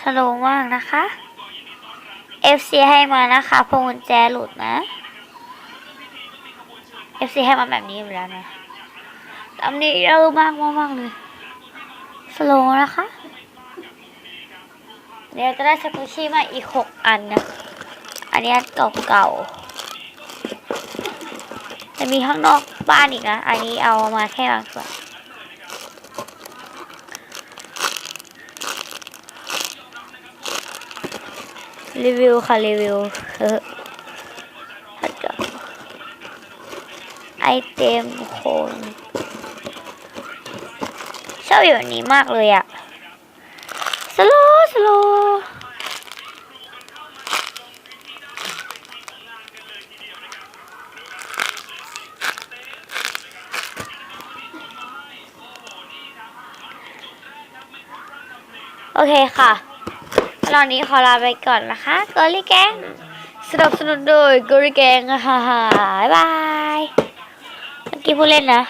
สโลว์มากนะคะ FC ให้มานะคะพวงกุญแจหลุดนะ FC ให้มาแบบนี้อยู่แล้วนะตอนนี้เยอะมากมากมากเลยสโลนะคะเดี๋ยวจะได้สกูชี่มาอีกหกอันนะ อันนี้เก่าๆจะมีข้างนอกบ้านอีกนะ อันนี้เอามาแค่บางส่วน รีวิวค่ะรีวิวเออแล้วก็ไอเต็มคนชอบอยู่นี้มากเลยอะสโลสโลโอเคค่ะ ตอนนี้ขอลาไปก่อนนะคะกอริแกงสนับสนุนโดยกอริแกงฮ่าฮ่าบ๊ายบาย เมื่อกี้ผู้เล่นนะ